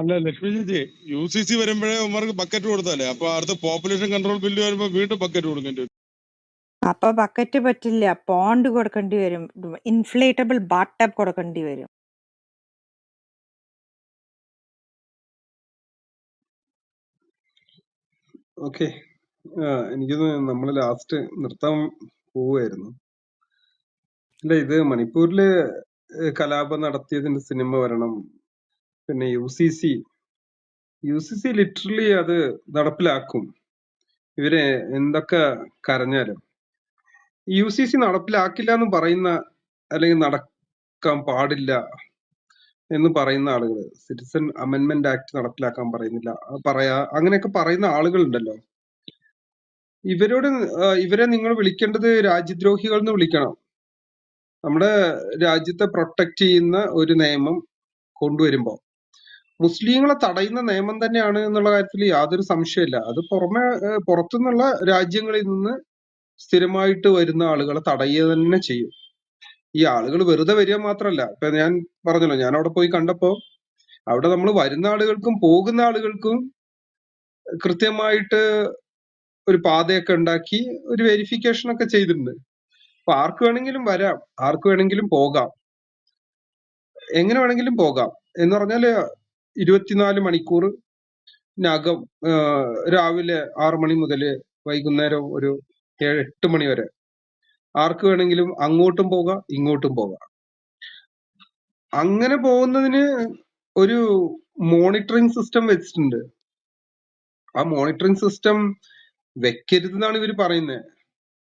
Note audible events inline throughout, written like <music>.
അല്ല ലക്ഷ്മി ചേച്ചി U C C വരുമ്പോഴേ ഉമ്മർക്ക് ബക്കറ്റ് കൊടുത്താലേ. അപ്പൊ അടുത്ത പോപ്പുലേഷൻ കൺട്രോൾ ബില്ല് വരുമ്പോ വീണ്ടും ബക്കറ്റ് കൊടുക്കേണ്ടി വരും. അപ്പൊ ബക്കറ്റ് പറ്റില്ല. പോണ്ട് കൊടുക്കേണ്ടി വരും. ഇൻഫ്ലേറ്റബിൾ ബാട്ടപ്പ് കൊടുക്കേണ്ടി വരും. ഓക്കെ എനിക്കൊന്ന് നമ്മൾ ലാസ്റ്റ് നിർത്താൻ പോവുമായിരുന്നു അല്ല ഇത് മണിപ്പൂരിൽ കലാപം നടത്തിയതിന്റെ സിനിമ വരണം പിന്നെ U C C U C C literally അത് നടപ്പിലാക്കും. ഇവർ എന്തൊക്കെ കരഞ്ഞാലും. യു സി സി നടപ്പിലാക്കില്ല എന്ന് പറയുന്ന അല്ലെങ്കിൽ നടക്കാൻ പാടില്ല എന്ന് പറയുന്ന ആളുകൾ സിറ്റിസൺ അമെന്റ്മെന്റ് ആക്ട് നടപ്പിലാക്കാൻ പറയുന്നില്ല. പറയാ അങ്ങനെയൊക്കെ പറയുന്ന ആളുകളുണ്ടല്ലോ. ഇവരോട് ആ, ഇവരെ നിങ്ങൾ വിളിക്കേണ്ടത് രാജ്യദ്രോഹികൾ എന്ന് വിളിക്കണം. നമ്മുടെ രാജ്യത്തെ പ്രൊട്ടക്ട് ചെയ്യുന്ന ഒരു നിയമം കൊണ്ടുവരുമ്പോ. മുസ്ലിങ്ങളെ തടയുന്ന നിയമം തന്നെയാണ് എന്നുള്ള കാര്യത്തിൽ യാതൊരു സംശയമില്ല അത് പുറമെ പുറത്തുനിന്നുള്ള രാജ്യങ്ങളിൽ നിന്ന് സ്ഥിരമായിട്ട് വരുന്ന ആളുകളെ തടയുക തന്നെ ചെയ്യും. ഈ ആളുകൾ വെറുതെ വരിക മാത്രമല്ല. ഇപ്പൊ ഞാൻ പറഞ്ഞല്ലോ ഞാൻ അവിടെ പോയി കണ്ടപ്പോ അവിടെ നമ്മൾ വരുന്ന ആളുകൾക്കും പോകുന്ന ആളുകൾക്കും കൃത്യമായിട്ട് ഒരു പാതയൊക്കെ ഉണ്ടാക്കി ഒരു വെരിഫിക്കേഷൻ ഒക്കെ ചെയ്തിട്ടുണ്ട്. അപ്പൊ ആർക്ക് വേണമെങ്കിലും വരാം. ആർക്ക് വേണമെങ്കിലും പോകാം. എങ്ങനെ വേണമെങ്കിലും പോകാം. എന്ന് പറഞ്ഞാൽ ഇരുപത്തിനാല് മണിക്കൂറിനകം രാവിലെ ആറു മണി മുതൽ വൈകുന്നേരം ഒരു ഏഴ് എട്ട് മണി വരെ. ആർക്ക് വേണമെങ്കിലും അങ്ങോട്ടും പോകാം ഇങ്ങോട്ടും പോകാം. അങ്ങനെ പോകുന്നതിന് ഒരു മോണിറ്ററിംഗ് സിസ്റ്റം വെച്ചിട്ടുണ്ട്. ആ മോണിറ്ററിംഗ് സിസ്റ്റം വെക്കരുതെന്നാണ് ഇവർ പറയുന്നത്.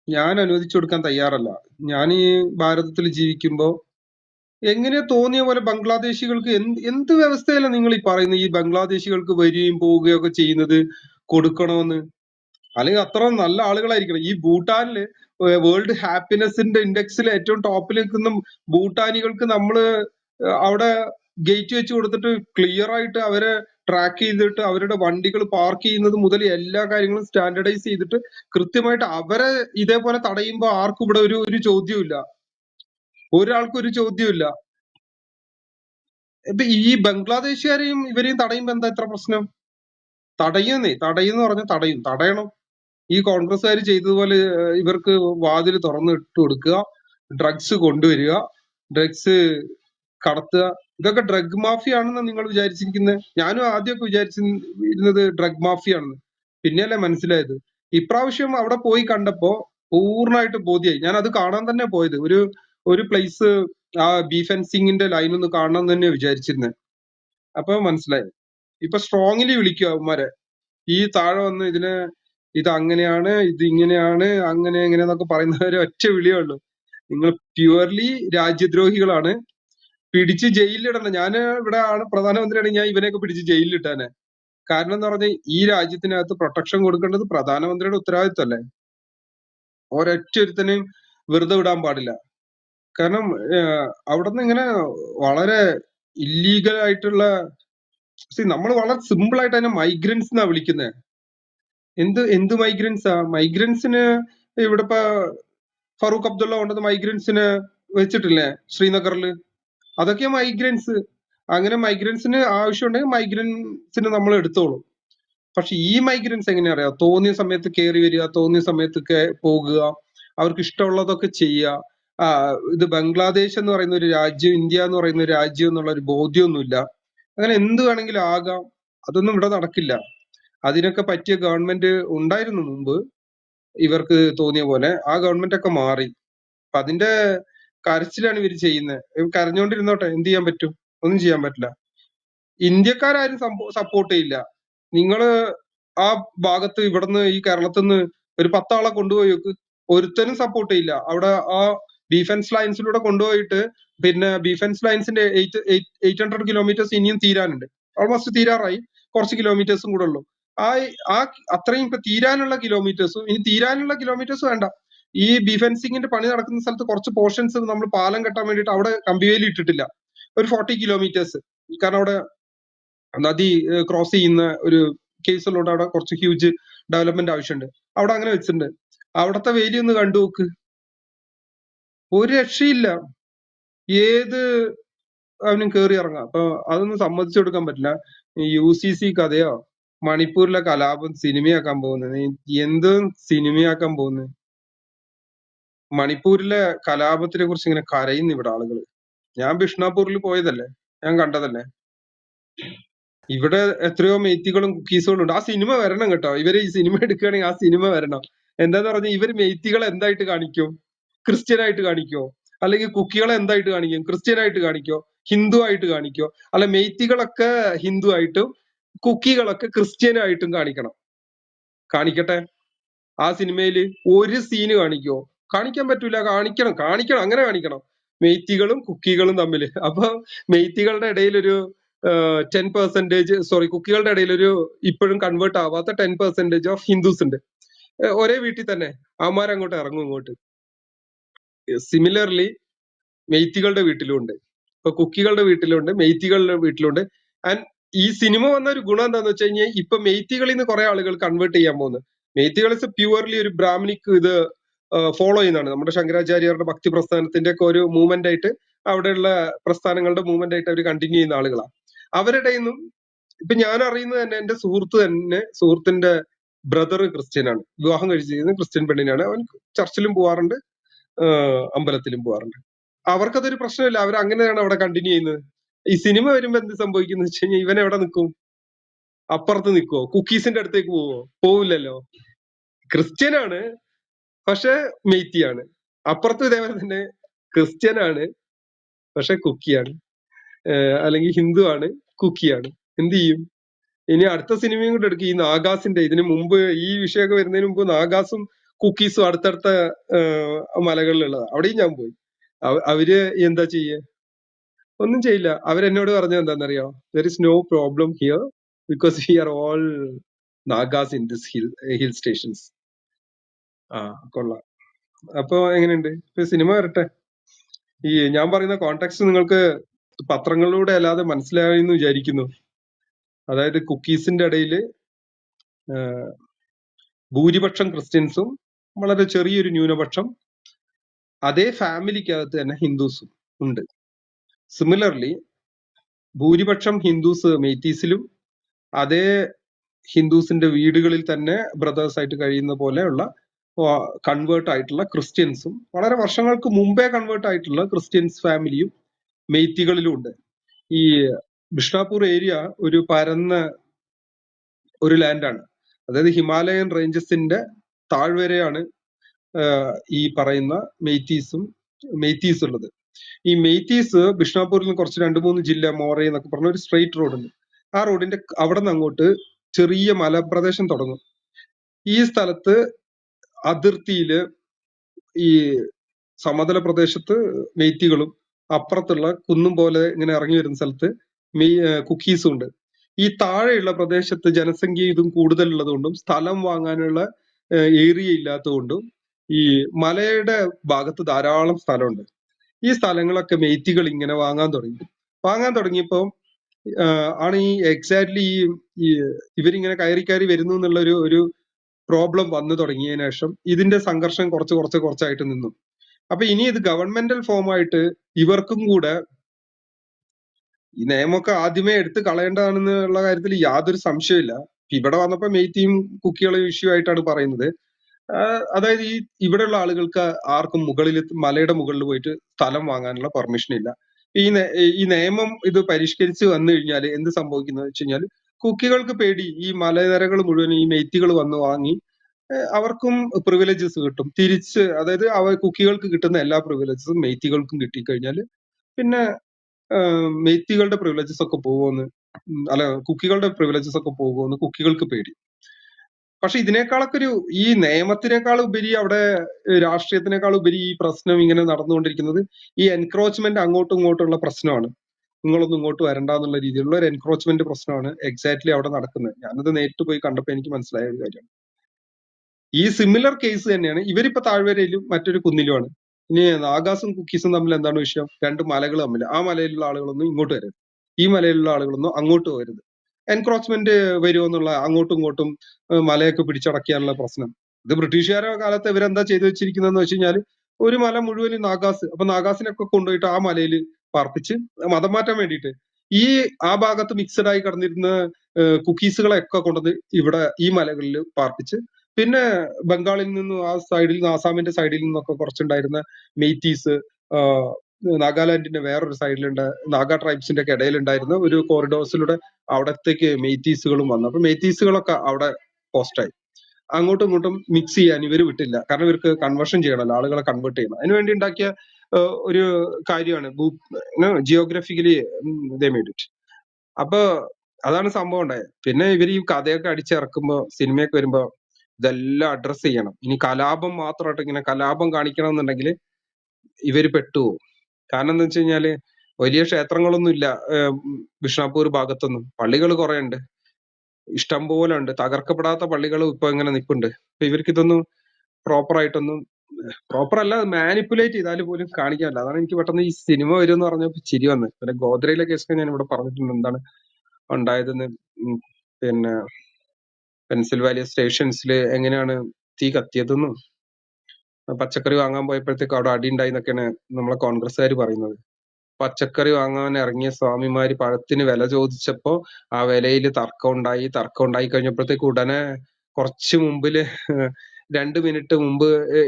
ഞാൻ അനുവദിച്ചു കൊടുക്കാൻ തയ്യാറല്ല. ഞാൻ ഈ ഭാരതത്തിൽ ജീവിക്കുമ്പോ എങ്ങനെ തോന്നിയ പോലെ ബംഗ്ലാദേശികൾക്ക് എന്ത് എന്ത് വ്യവസ്ഥയല്ല നിങ്ങൾ ഈ പറയുന്നത്? ഈ ബംഗ്ലാദേശികൾക്ക് വരികയും പോവുകയും ഒക്കെ ചെയ്യുന്നത് കൊടുക്കണമെന്ന്. അല്ലെങ്കിൽ അത്ര നല്ല ആളുകളായിരിക്കണം. ഈ ഭൂട്ടാനിൽ വേൾഡ് ഹാപ്പിനെസിന്റെ ഇൻഡെക്സിൽ ഏറ്റവും ടോപ്പിൽ നിൽക്കുന്ന ഭൂട്ടാനികൾക്ക് നമ്മൾ അവിടെ ഗേറ്റ് വെച്ച് കൊടുത്തിട്ട് ക്ലിയർ ആയിട്ട് അവരെ ട്രാക്ക് ചെയ്തിട്ട് അവരുടെ വണ്ടികൾ പാർക്ക് ചെയ്യുന്നത് മുതൽ എല്ലാ കാര്യങ്ങളും സ്റ്റാൻഡേർഡൈസ് ചെയ്തിട്ട് കൃത്യമായിട്ട് അവരെ ഇതേപോലെ തടയുമ്പോൾ ആർക്കും ഇവിടെ ഒരു ഒരു ചോദ്യവും ഒരാൾക്കും ഒരു ചോദ്യമില്ല ഇപ്പൊ ഈ ബംഗ്ലാദേശുകാരെയും ഇവരെയും തടയുമ്പോ എന്താ ഇത്ര പ്രശ്നം? തടയുന്നേ തടയുന്ന് പറഞ്ഞ തടയും തടയണം. ഈ കോൺഗ്രസ്സുകാർ ചെയ്തതുപോലെ ഇവർക്ക് വാതിൽ തുറന്നു ഇട്ട് കൊടുക്കുക ഡ്രഗ്സ് കൊണ്ടുവരിക ഡ്രഗ്സ് കടത്തുക. ഇതൊക്കെ ഡ്രഗ് മാഫിയ ആണെന്ന് നിങ്ങൾ വിചാരിച്ചിരിക്കുന്നത് ഞാനും ആദ്യമൊക്കെ വിചാരിച്ചിരുന്നത് ഡ്രഗ് മാഫിയ ആണെന്ന് പിന്നെയല്ലേ മനസ്സിലായത്? ഇപ്രാവശ്യം അവിടെ പോയി കണ്ടപ്പോ പൂർണമായിട്ട് ബോധ്യായി. ഞാൻ അത് കാണാൻ തന്നെ പോയത്. ഒരു ഒരു പ്ലേസ് ആ ബി ഫെൻസിങ്ങിന്റെ ലൈൻ ഒന്ന് കാണണം എന്ന് തന്നെ വിചാരിച്ചിരുന്നത് അപ്പൊ മനസ്സിലായി? ഇപ്പൊ സ്ട്രോങ്ലി വിളിക്കുക അവന്മാരെ. ഈ താഴെ വന്ന് ഇതിനെ ഇത് അങ്ങനെയാണ് ഇത് ഇങ്ങനെയാണ് അങ്ങനെ എങ്ങനെ എന്നൊക്കെ പറയുന്നവരെ ഒറ്റ വിളിയേ ഉള്ളൂ. നിങ്ങൾ പ്യുവർലി രാജ്യദ്രോഹികളാണ്. പിടിച്ച് ജയിലിലിടണം ഞാൻ ഇവിടെ ആണ് പ്രധാനമന്ത്രിയാണെങ്കിൽ ഞാൻ ഇവനെയൊക്കെ പിടിച്ച് ജയിലിലിട്ടാനെ. കാരണം എന്ന് പറഞ്ഞാൽ ഈ രാജ്യത്തിനകത്ത് പ്രൊട്ടക്ഷൻ കൊടുക്കേണ്ടത് പ്രധാനമന്ത്രിയുടെ ഉത്തരവാദിത്തമല്ലേ? ഒരൊറ്റ ഒരുത്തനെയും വെറുതെ വിടാൻ പാടില്ല. കാരണം അവിടെ നിന്ന് ഇങ്ങനെ വളരെ ഇല്ലീഗൽ ആയിട്ടുള്ള നമ്മൾ വളരെ സിമ്പിൾ ആയിട്ട് അതിനെ മൈഗ്രൻസ് എന്നാ വിളിക്കുന്നത് എന്ത് എന്ത് മൈഗ്രൻസ് ആ? മൈഗ്രൻസിന് ഇവിടെ ഇപ്പൊ ഫറൂഖ് അബ്ദുള്ള കൊണ്ടത് മൈഗ്രൻസിന് വെച്ചിട്ടില്ലേ ശ്രീനഗറിൽ അതൊക്കെ മൈഗ്രൻസ് അങ്ങനെ മൈഗ്രൻസിന് ആവശ്യമുണ്ടെങ്കിൽ മൈഗ്രൻസിന് നമ്മൾ എടുത്തോളും. പക്ഷെ ഈ മൈഗ്രൻസ് എങ്ങനെയാ അറിയാം? തോന്നിയ സമയത്ത് കയറി വരിക തോന്നിയ സമയത്തൊക്കെ പോകുക അവർക്ക് ഇഷ്ടമുള്ളതൊക്കെ ചെയ്യുക. ഇത് ബംഗ്ലാദേശ് എന്ന് പറയുന്ന ഒരു രാജ്യം ഇന്ത്യ എന്ന് പറയുന്ന ഒരു രാജ്യം എന്നുള്ള ഒരു ബോധ്യമൊന്നുമില്ല. അങ്ങനെ എന്ത് വേണമെങ്കിലും ആകാം. അതൊന്നും ഇവിടെ നടക്കില്ല. അതിനൊക്കെ പറ്റിയ ഗവൺമെന്റ് ഉണ്ടായിരുന്നു മുമ്പ്. ഇവർക്ക് തോന്നിയ പോലെ ആ ഗവൺമെന്റ് ഒക്കെ മാറി. അപ്പൊ അതിന്റെ കരച്ചിലാണ് ഇവർ ചെയ്യുന്നത് കരഞ്ഞോണ്ടിരുന്നോട്ടെ എന്ത് ചെയ്യാൻ പറ്റും? ഒന്നും ചെയ്യാൻ പറ്റില്ല. ഇന്ത്യക്കാരും സപ്പോർട്ട് ചെയ്യില്ല. നിങ്ങൾ ആ ഭാഗത്ത് ഇവിടുന്ന് ഈ കേരളത്തിൽ നിന്ന് ഒരു പത്താളെ കൊണ്ടുപോയി ഒരുത്തനും സപ്പോർട്ട് ചെയ്യില്ല. അവിടെ ആ ഡിഫൻസ് ലൈൻസിലൂടെ കൊണ്ടുപോയിട്ട് പിന്നെ ഡിഫൻസ് ലൈൻസിന്റെ എയ്റ്റ് ഹൺഡ്രഡ് കിലോമീറ്റേഴ്സ് ഇനിയും തീരാനുണ്ട്. ഓൾമോസ്റ്റ് തീരാറായി. കുറച്ച് കിലോമീറ്റേഴ്സും കൂടെ ഉള്ളൂ. ആ ആ അത്രയും ഇപ്പൊ തീരാനുള്ള കിലോമീറ്റേഴ്സും ഇനി തീരാനുള്ള കിലോമീറ്റേഴ്സ് വേണ്ട. ഈ ഡിഫെൻസിങ്ങിന്റെ പണി നടക്കുന്ന സ്ഥലത്ത് കുറച്ച് പോർഷൻസ് നമ്മൾ പാലം കെട്ടാൻ വേണ്ടിയിട്ട് അവിടെ കമ്പിവേലി ഇട്ടിട്ടില്ല. ഒരു ഫോർട്ടി കിലോമീറ്റേഴ്സ് കാരണം അവിടെ നദി ക്രോസ് ചെയ്യുന്ന ഒരു കേസുള്ളതുകൊണ്ട് അവിടെ കുറച്ച് ഹ്യൂജ് ഡെവലപ്മെന്റ് ആവശ്യമുണ്ട്. അവിടെ അങ്ങനെ വെച്ചിട്ടുണ്ട്. അവിടത്തെ വേലി ഒന്ന് കണ്ടു നോക്ക് ഒരു രക്ഷയില്ല. ഏത് അവനും കേറി ഇറങ്ങാം. അപ്പൊ അതൊന്നും സമ്മതിച്ചു കൊടുക്കാൻ പറ്റില്ല. യു സി സി കഥയോ മണിപ്പൂരിലെ കലാപം സിനിമയാക്കാൻ പോകുന്നത് എന്ത് സിനിമയാക്കാൻ പോകുന്നത്? മണിപ്പൂരിലെ കലാപത്തിനെ കുറിച്ച് ഇങ്ങനെ കരയുന്നു ഇവിടെ ആളുകൾ ഞാൻ ബിഷ്ണാപൂരിൽ പോയതല്ലേ? ഞാൻ കണ്ടതല്ലേ? ഇവിടെ എത്രയോ മെയ്ത്തികളും കുക്കീസുകളും ഉണ്ട്. ആ സിനിമ വരണം കേട്ടോ. ഇവർ ഈ സിനിമ എടുക്കുകയാണെങ്കിൽ ആ സിനിമ വരണം. എന്താന്ന് പറഞ്ഞാൽ ഇവർ മെയ്ത്തികളെ എന്തായിട്ട് കാണിക്കും? ക്രിസ്ത്യൻ ആയിട്ട് കാണിക്കോ? അല്ലെങ്കിൽ കുക്കികളെ എന്തായിട്ട് കാണിക്കും? ക്രിസ്ത്യൻ ആയിട്ട് കാണിക്കോ? ഹിന്ദു ആയിട്ട് കാണിക്കോ? അല്ല മെയ്ത്തികളൊക്കെ ഹിന്ദു ആയിട്ടും കുക്കികളൊക്കെ ക്രിസ്ത്യൻ ആയിട്ടും കാണിക്കണം. കാണിക്കട്ടെ? ആ സിനിമയിൽ ഒരു സീന് കാണിക്കോ? കാണിക്കാൻ പറ്റൂല. കാണിക്കണം. കാണിക്കണം. അങ്ങനെ കാണിക്കണം. മെയ്ത്തികളും കുക്കികളും തമ്മിൽ അപ്പൊ മെയ്ത്തികളുടെ ഇടയിൽ ഒരു ടെൻ പെർസെന്റേജ് സോറി കുക്കികളുടെ ഇടയിൽ ഒരു ഇപ്പോഴും കൺവേർട്ട് ആവാത്ത ടെൻ പെർസെന്റേജ് ഓഫ് ഹിന്ദുസ് ഉണ്ട്. ഒരേ വീട്ടിൽ തന്നെ. അവന്മാരങ്ങോട്ട് ഇറങ്ങും ഇങ്ങോട്ട്. സിമിലർലി മെയ്ത്തികളുടെ വീട്ടിലും ഉണ്ട് ഇപ്പൊ കുക്കികളുടെ വീട്ടിലുണ്ട് മെയ്ത്തികളുടെ വീട്ടിലുണ്ട്. ആൻഡ് ഈ സിനിമ വന്ന ഒരു ഗുണം എന്താന്ന് വെച്ച് കഴിഞ്ഞാൽ ഇപ്പൊ മെയ്ത്തികളിൽ നിന്ന് കുറെ ആളുകൾ കൺവേർട്ട് ചെയ്യാൻ പോകുന്നത് മെയ്ത്തികൾ പ്യുവർലി ഒരു ബ്രാഹ്മണിക്ക് ഇത് ഫോളോ ചെയ്യുന്നതാണ്. നമ്മുടെ ശങ്കരാചാര്യരുടെ ഭക്തി പ്രസ്ഥാനത്തിന്റെ ഒക്കെ ഒരു മൂവ്മെന്റ് ആയിട്ട് അവിടെയുള്ള പ്രസ്ഥാനങ്ങളുടെ മൂവ്മെന്റ് ആയിട്ട് അവർ കണ്ടിന്യൂ ചെയ്യുന്ന ആളുകളാണ്. അവരുടെ നിന്നും ഇപ്പൊ ഞാൻ അറിയുന്നത് തന്നെ എന്റെ സുഹൃത്ത് തന്നെ സുഹൃത്തിന്റെ ബ്രദർ ക്രിസ്ത്യൻ ആണ് വിവാഹം കഴിച്ചിരിക്കുന്നത് ക്രിസ്ത്യൻ പെണ്ണിനാണ് അവൻ ചർച്ചിലും പോവാറുണ്ട്. അമ്പലത്തിലും പോകാറുണ്ട് അവർക്കതൊരു പ്രശ്നമില്ല. അവർ അങ്ങനെയാണ് അവിടെ കണ്ടിന്യൂ ചെയ്യുന്നത്. ഈ സിനിമ വരുമ്പോ എന്ത് സംഭവിക്കുന്ന വെച്ച് കഴിഞ്ഞാൽ ഇവൻ എവിടെ നിൽക്കും അപ്പുറത്ത് നിൽക്കുവോ കുക്കീസിന്റെ അടുത്തേക്ക് പോവോ? പോവില്ലല്ലോ. ക്രിസ്ത്യനാണ് പക്ഷെ മെയ്ത്തിയാണ്. അപ്പുറത്ത് ഇതേപോലെ തന്നെ ക്രിസ്ത്യനാണ് പക്ഷെ കുക്കിയാണ്. അല്ലെങ്കിൽ ഹിന്ദു ആണ് കുക്കിയാണ്. എന്ത് ചെയ്യും? ഇനി അടുത്ത സിനിമയും കൂടെ എടുക്കും. ഈ നാഗാസിന്റെ ഇതിനു മുമ്പ് ഈ വിഷയമൊക്കെ വരുന്നതിന് മുമ്പ് നാഗാസും കുക്കീസും അടുത്തടുത്ത മലകളിലുള്ളത്. അവിടെയും ഞാൻ പോയി. അവ- അവർ എന്താ ചെയ്യേ? ഒന്നും ചെയ്യില്ല. അവരെന്നോട് പറഞ്ഞത് എന്താണെന്നറിയോ there is no problem here because we are all Nagas in this hill hill stations ആ കൊള്ളാം. അപ്പൊ എങ്ങനെയുണ്ട്? ഇപ്പൊ സിനിമ വരട്ടെ. ഈ ഞാൻ പറയുന്ന കോണ്ടെക്സ്റ്റ് നിങ്ങൾക്ക് പത്രങ്ങളിലൂടെ അല്ലാതെ മനസ്സിലായി എന്ന് വിചാരിക്കുന്നു. അതായത് കുക്കീസിന്റെ ഇടയിൽ ഭൂരിപക്ഷം ക്രിസ്ത്യൻസും വളരെ ചെറിയൊരു ന്യൂനപക്ഷം. അതേ ഫാമിലിക്കകത്ത് തന്നെ ഹിന്ദുസും ഉണ്ട്. സിമിലർലി ഭൂരിപക്ഷം ഹിന്ദുസ് മെയ്റ്റീസിലും അതേ ഹിന്ദുസിന്റെ വീടുകളിൽ തന്നെ ബ്രദേഴ്സ് ആയിട്ട് കഴിയുന്ന പോലെയുള്ള കൺവേർട്ട് ആയിട്ടുള്ള ക്രിസ്ത്യൻസും വളരെ വർഷങ്ങൾക്ക് മുമ്പേ കൺവേർട്ട് ആയിട്ടുള്ള ക്രിസ്ത്യൻസ് ഫാമിലിയും മെയ്ത്തികളിലും ഉണ്ട്. ഈ ബിഷ്ണാപൂർ ഏരിയ ഒരു പരന്ന ഒരു ലാൻഡാണ് അതായത് ഹിമാലയൻ റേഞ്ചസിന്റെ താഴ്വരയാണ് ഈ പറയുന്ന മെയ്റ്റീസും മെയ്റ്റീസ് ഉള്ളത്. ഈ മെയ്റ്റീസ് ബിഷ്ണാപൂരിൽ നിന്ന് കുറച്ച് രണ്ട് മൂന്ന് ജില്ല മോറ എന്നൊക്കെ പറഞ്ഞ ഒരു സ്ട്രെയിറ്റ് റോഡുണ്ട് ആ റോഡിന്റെ അവിടെ നിന്ന് അങ്ങോട്ട് ചെറിയ മലപ്രദേശം തുടങ്ങും. ഈ സ്ഥലത്ത് അതിർത്തിയിൽ ഈ സമതല പ്രദേശത്ത് മെയ്ത്തികളും അപ്പുറത്തുള്ള കുന്നും പോലെ ഇങ്ങനെ ഇറങ്ങി വരുന്ന സ്ഥലത്ത് മെയ് കുക്കീസും ഉണ്ട്. ഈ താഴെയുള്ള പ്രദേശത്ത് ജനസംഖ്യ ഇതും കൂടുതലുള്ളത് കൊണ്ടും സ്ഥലം വാങ്ങാനുള്ള ഏരിയ ഇല്ലാത്തതുകൊണ്ടും ഈ മലയുടെ ഭാഗത്ത് ധാരാളം സ്ഥലമുണ്ട്. ഈ സ്ഥലങ്ങളൊക്കെ മെയ്ത്തികൾ ഇങ്ങനെ വാങ്ങാൻ തുടങ്ങി. വാങ്ങാൻ തുടങ്ങിയപ്പോൾ ആണ് ഈ എക്സാക്ട്ലി ഈ ഇവരിങ്ങനെ കയറി കയറി വരുന്നു എന്നുള്ള ഒരു ഒരു പ്രോബ്ലം വന്നു തുടങ്ങിയതിനു ശേഷം ഇതിന്റെ സംഘർഷം കുറച്ച് കുറച്ച് കുറച്ചായിട്ട് നിന്നു. അപ്പൊ ഇനി ഇത് ഗവൺമെന്റൽ ഫോമായിട്ട് ഇവർക്കും കൂടെ ഈ നിയമമൊക്കെ ആദ്യമേ എടുത്ത് കളയേണ്ടതാണെന്നുള്ള കാര്യത്തിൽ യാതൊരു സംശയമില്ല ഇവിടെ വന്നപ്പോ മെയ്ത്തിയും കുക്കികളും ഇഷ്യൂ ആയിട്ടാണ് പറയുന്നത്. അതായത് ഈ ഇവിടെയുള്ള ആളുകൾക്ക് ആർക്കും മുകളിൽ മലയുടെ മുകളിൽ പോയിട്ട് സ്ഥലം വാങ്ങാനുള്ള പെർമിഷൻ ഇല്ല. ഈ ഈ നിയമം ഇത് പരിഷ്കരിച്ച് വന്നു കഴിഞ്ഞാൽ എന്ത് സംഭവിക്കുന്നത് വെച്ച് കഴിഞ്ഞാൽ കുക്കികൾക്ക് പേടി. ഈ മലനിരകൾ മുഴുവൻ ഈ മെയ്ത്തികൾ വന്ന് വാങ്ങി അവർക്കും പ്രിവിലേജസ് കിട്ടും. തിരിച്ച് അതായത് അവ കുക്കികൾക്ക് കിട്ടുന്ന എല്ലാ പ്രിവിലേജസും മെയ്ത്തികൾക്കും കിട്ടിക്കഴിഞ്ഞാൽ പിന്നെ മെയ്ത്തികളുടെ പ്രിവിലേജസ് ഒക്കെ പോകുമെന്ന് അല്ല കുക്കികളുടെ പ്രിവിലേജസ് ഒക്കെ പോകുമെന്ന് കുക്കികൾക്ക് പേടി. പക്ഷെ ഇതിനേക്കാളൊക്കെ ഒരു ഈ നിയമത്തിനേക്കാൾ ഉപരി അവിടെ രാഷ്ട്രീയത്തിനേക്കാൾ ഉപരി ഈ പ്രശ്നം ഇങ്ങനെ നടന്നുകൊണ്ടിരിക്കുന്നത് ഈ എൻക്രോച്ച്മെന്റ് അങ്ങോട്ടും ഇങ്ങോട്ടുള്ള പ്രശ്നമാണ്. നിങ്ങളൊന്നും ഇങ്ങോട്ട് വരണ്ട എന്നുള്ള രീതിയിലുള്ള ഒരു എൻക്രോച്ച്മെന്റ് പ്രശ്നമാണ് എക്സാക്ട്ലി അവിടെ നടക്കുന്നത്. ഞാനത് നേരിട്ട് പോയി കണ്ടപ്പോൾ എനിക്ക് മനസ്സിലായ ഒരു കാര്യമാണ് ഈ സിമിലർ കേസ് തന്നെയാണ്. ഇവരിപ്പോ താഴ്വരയിലും മറ്റൊരു കുന്നിലുമാണ്. ഇനി നാഗാസും കുക്കീസും തമ്മിൽ എന്താണ് വിഷയം? രണ്ട് മലകൾ തമ്മിൽ. ആ മലയിലുള്ള ആളുകളൊന്നും ഇങ്ങോട്ട് വരരുത്. ഈ മലയിലുള്ള ആളുകളൊന്നും അങ്ങോട്ട് പോകരുത്. എൻക്രോച്ച്മെന്റ് വരുമോ എന്നുള്ള അങ്ങോട്ടും ഇങ്ങോട്ടും മലയൊക്കെ പിടിച്ചടക്കിയാനുള്ള പ്രശ്നം. ഇത് ബ്രിട്ടീഷുകാരുടെ കാലത്ത് ഇവരെന്താ ചെയ്തു വെച്ചിരിക്കുന്നതെന്ന് വെച്ച് കഴിഞ്ഞാൽ ഒരു മല മുഴുവൻ നാഗാസ് അപ്പൊ നാഗാസിനൊക്കെ കൊണ്ടുപോയിട്ട് ആ മലയിൽ പാർപ്പിച്ച് മതം മാറ്റാൻ വേണ്ടിയിട്ട് ഈ ആ ഭാഗത്ത് മിക്സഡ് ആയി കിടന്നിരുന്ന കുക്കീസുകളെയൊക്കെ കൊണ്ടുവന്ന് ഇവിടെ ഈ മലകളിൽ പാർപ്പിച്ച് പിന്നെ ബംഗാളിൽ നിന്നും ആ സൈഡിൽ നിന്ന് ആസാമിന്റെ സൈഡിൽ നിന്നൊക്കെ കുറച്ചുണ്ടായിരുന്ന മെയ്റ്റീസ് നാഗാലാൻഡിന്റെ വേറൊരു സൈഡിലുണ്ട് നാഗാ ട്രൈബ്സിന്റെ ഒക്കെ ഇടയിലുണ്ടായിരുന്ന ഒരു കോറിഡോഴ്സിലൂടെ അവിടത്തേക്ക് മെയ്റ്റീസുകളും വന്നു. അപ്പൊ മെയ്റ്റീസുകളൊക്കെ അവിടെ പോസ്റ്റായി അങ്ങോട്ടും ഇങ്ങോട്ടും മിക്സ് ചെയ്യാൻ ഇവർ വിട്ടില്ല. കാരണം ഇവർക്ക് കൺവേർഷൻ ചെയ്യണമല്ലോ ആളുകളെ കൺവേർട്ട് ചെയ്യണം. അതിനുവേണ്ടി ഉണ്ടാക്കിയ ഒരു കാര്യമാണ്. ജിയോഗ്രഫിക്കലി ഇറ്റ് അപ്പൊ അതാണ് സംഭവം ഉണ്ടായത്. പിന്നെ ഇവർ ഈ കഥയൊക്കെ അടിച്ചിറക്കുമ്പോ സിനിമയൊക്കെ വരുമ്പോ ഇതെല്ലാം അഡ്രസ്സ് ചെയ്യണം. ഇനി കലാപം മാത്രമായിട്ട് ഇങ്ങനെ കലാപം കാണിക്കണം എന്നുണ്ടെങ്കിൽ ഇവർ പെട്ടുപോകും. കാരണം എന്താ വെച്ച് കഴിഞ്ഞാൽ വലിയ ക്ഷേത്രങ്ങളൊന്നും ഇല്ല. ബിഷ്ണാപൂർ ഭാഗത്തൊന്നും. പള്ളികൾ കുറെ ഉണ്ട് ഇഷ്ടം പോലെ ഉണ്ട്. തകർക്കപ്പെടാത്ത പള്ളികൾ ഇപ്പൊ ഇങ്ങനെ നിപ്പുണ്ട്. അപ്പൊ ഇവർക്ക് ഇതൊന്നും പ്രോപ്പർ ആയിട്ടൊന്നും പ്രോപ്പർ അല്ല മാനിപ്പുലേറ്റ് ചെയ്താൽ പോലും കാണിക്കാനില്ല അതാണ് എനിക്ക് പെട്ടെന്ന് ഈ സിനിമ വരും എന്ന് പറഞ്ഞപ്പോ ചിരി വന്ന്. പിന്നെ ഗോദ്രയിലെ കേസൊക്കെ ഞാൻ ഇവിടെ പറഞ്ഞിട്ടുണ്ട്. എന്താണ് ഉണ്ടായതെന്ന് പിന്നെ പിന്നെ പെൻസിൽവാനിയ സ്റ്റേഷൻസിൽ എങ്ങനെയാണ് തീ കത്തിയതെന്നും പച്ചക്കറി വാങ്ങാൻ പോയപ്പോഴത്തേക്ക് അവിടെ അടി ഉണ്ടായിന്നൊക്കെയാണ് നമ്മളെ കോൺഗ്രസ്സുകാർ പറയുന്നത്. പച്ചക്കറി വാങ്ങാൻ ഇറങ്ങിയ സ്വാമിമാർ പഴത്തിന് വില ചോദിച്ചപ്പോ ആ വിലയിൽ തർക്കം ഉണ്ടായി തർക്കം ഉണ്ടായി കഴിഞ്ഞപ്പോഴത്തേക്ക് ഉടനെ കുറച്ച് മുമ്പിൽ <laughs> രണ്ട് മിനിറ്റ് മുമ്പ്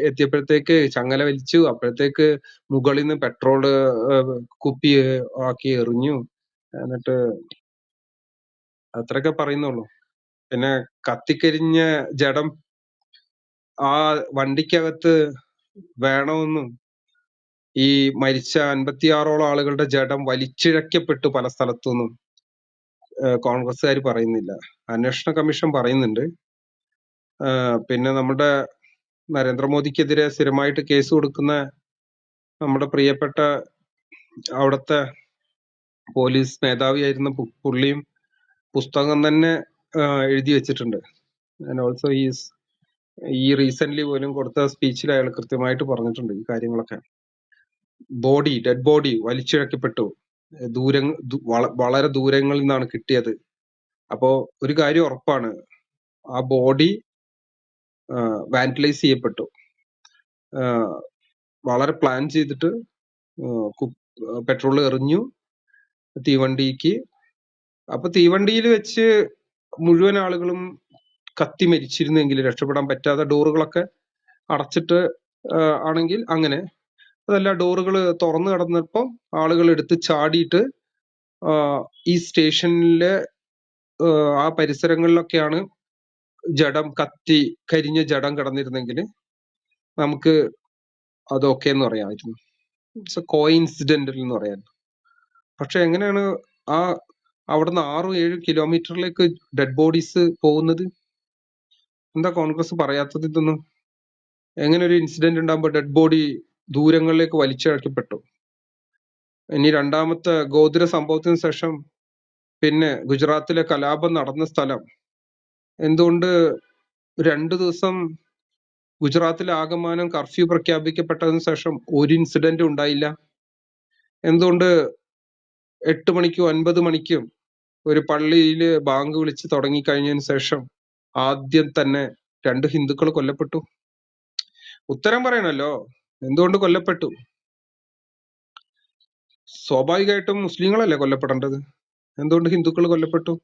എത്തിയപ്പോഴത്തേക്ക് ചങ്ങല വലിച്ചു. അപ്പോഴത്തേക്ക് മുകളിൽ നിന്ന് പെട്രോൾ കുപ്പി ആക്കി എറിഞ്ഞു. എന്നിട്ട് അത്രയൊക്കെ പറയുന്നുള്ളൂ. പിന്നെ കത്തിക്കരിഞ്ഞ ജഡം ആ വണ്ടിക്കകത്ത് വേണമെന്നും ഈ മരിച്ച അൻപത്തിയാറോളം ആളുകളുടെ ജഡം വലിച്ചിഴക്കപ്പെട്ടു പല സ്ഥലത്തുനിന്നും കോൺഗ്രസ്സുകാർ പറയുന്നില്ല. അന്വേഷണ കമ്മീഷൻ പറയുന്നുണ്ട്. പിന്നെ നമ്മുടെ നരേന്ദ്രമോദിക്കെതിരെ സ്ഥിരമായിട്ട് കേസ് കൊടുക്കുന്ന നമ്മുടെ പ്രിയപ്പെട്ട അവിടുത്തെ പോലീസ് മേധാവിയായിരുന്ന പുള്ളിയും പുസ്തകം തന്നെ എഴുതി വെച്ചിട്ടുണ്ട്. ആൻഡ് ഓൾസോ ഈസ് ഈ റീസെന്റ് പോലും കൊടുത്ത സ്പീച്ചിൽ അയാൾ കൃത്യമായിട്ട് പറഞ്ഞിട്ടുണ്ട് ഈ കാര്യങ്ങളൊക്കെ. ബോഡി ഡെഡ് ബോഡി വലിച്ചിഴക്കപ്പെട്ടു. ദൂര വളരെ ദൂരങ്ങളിൽ നിന്നാണ് കിട്ടിയത്. അപ്പോ ഒരു കാര്യം ഉറപ്പാണ്. ആ ബോഡി വാന്റിലൈസ് ചെയ്യപ്പെട്ടു. വളരെ പ്ലാൻ ചെയ്തിട്ട് പെട്രോൾ എറിഞ്ഞു. തീവണ്ടിക്ക്. അപ്പൊ തീവണ്ടിയിൽ വെച്ച് മുഴുവൻ ആളുകളും കത്തി മരിച്ചിരുന്നെങ്കിൽ രക്ഷപ്പെടാൻ പറ്റാതെ ഡോറുകളൊക്കെ അടച്ചിട്ട് ആണെങ്കിൽ അങ്ങനെ. അതല്ല ഡോറുകൾ തുറന്നു കിടന്നപ്പോൾ ആളുകൾ എടുത്ത് ചാടിയിട്ട് ഈ സ്റ്റേഷനിലെ ആ പരിസരങ്ങളിലൊക്കെയാണ് ജഡം കത്തി കരിഞ്ഞ ജഡം കിടന്നിരുന്നെങ്കിൽ നമുക്ക് അതൊക്കെ എന്ന് പറയാമായിരുന്നു. ഇറ്റ്സ് കോയിൻസിഡന്റൽ എന്ന് പറയാൻ. പക്ഷെ എങ്ങനെയാണ് ആ അവിടുന്ന് ആറും ഏഴും കിലോമീറ്ററിലേക്ക് ഡെഡ് ബോഡീസ് പോകുന്നത്? എന്താ കോൺഗ്രസ് പറയാത്തത് ഇതൊന്നും? എങ്ങനെ ഒരു ഇൻസിഡന്റ് ഉണ്ടാകുമ്പോൾ ഡെഡ് ബോഡി ദൂരങ്ങളിലേക്ക് വലിച്ചിഴക്കപ്പെട്ടു? ഇനി രണ്ടാമത്തെ ഗോതിര സംഭവത്തിന് ശേഷം പിന്നെ ഗുജറാത്തിലെ കലാപം നടന്ന സ്ഥലം. എന്തുകൊണ്ട് രണ്ടു ദിവസം ഗുജറാത്തിലെ ആകമാനം കർഫ്യൂ പ്രഖ്യാപിക്കപ്പെട്ടതിന് ശേഷം ഒരു ഇൻസിഡന്റ് ഉണ്ടായില്ല? എന്തുകൊണ്ട് എട്ട് മണിക്കും ഒൻപത് മണിക്കും ഒരു പള്ളിയിൽ ബാങ്ക് വിളിച്ച് തുടങ്ങിക്കഴിഞ്ഞതിന് ശേഷം ആദ്യം തന്നെ രണ്ട് ഹിന്ദുക്കൾ കൊല്ലപ്പെട്ടു. ഉത്തരം പറയണല്ലോ എന്തുകൊണ്ട് കൊല്ലപ്പെട്ടു? സ്വാഭാവികമായിട്ടും മുസ്ലിങ്ങളല്ലേ കൊല്ലപ്പെടേണ്ടത്? എന്തുകൊണ്ട് ഹിന്ദുക്കൾ കൊല്ലപ്പെട്ടു?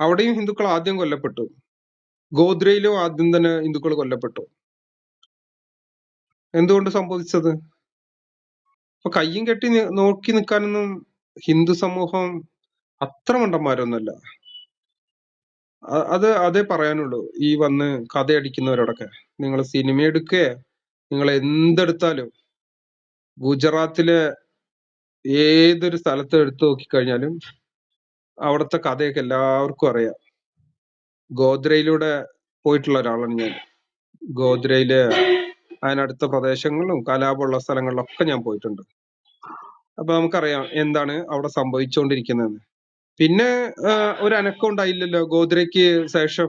അവിടെയും ഹിന്ദുക്കൾ ആദ്യം കൊല്ലപ്പെട്ടു. ഗോദ്രയിലും ആദ്യം തന്നെ ഹിന്ദുക്കൾ കൊല്ലപ്പെട്ടു. എന്തുകൊണ്ട് സംഭവിച്ചത്? അപ്പൊ കയ്യും കെട്ടി നോക്കി നിൽക്കാനൊന്നും ഹിന്ദു സമൂഹം അത്ര മണ്ടന്മാരൊന്നുമല്ല. അത് അതേ പറയാനുള്ളൂ. ഈ വന്ന് കഥയടിക്കുന്നവരോടൊക്കെ. നിങ്ങൾ സിനിമ എടുക്കേ നിങ്ങൾ എന്തെടുത്താലും ഗുജറാത്തിലെ ഏതൊരു സ്ഥലത്ത് എടുത്തു നോക്കിക്കഴിഞ്ഞാലും അവിടുത്തെ കഥയൊക്കെ എല്ലാവർക്കും അറിയാം. ഗോദ്രയിലൂടെ പോയിട്ടുള്ള ഒരാളാണ് ഞാൻ. ഗോദ്രയിലെ അതിനടുത്ത പ്രദേശങ്ങളിലും കലാപമുള്ള സ്ഥലങ്ങളിലൊക്കെ ഞാൻ പോയിട്ടുണ്ട്. അപ്പൊ നമുക്കറിയാം എന്താണ് അവിടെ സംഭവിച്ചുകൊണ്ടിരിക്കുന്നതെന്ന് പിന്നെ ആഹ് ഒരു ഉണ്ടായില്ലല്ലോ ഗോദ്രയ്ക്ക് ശേഷം?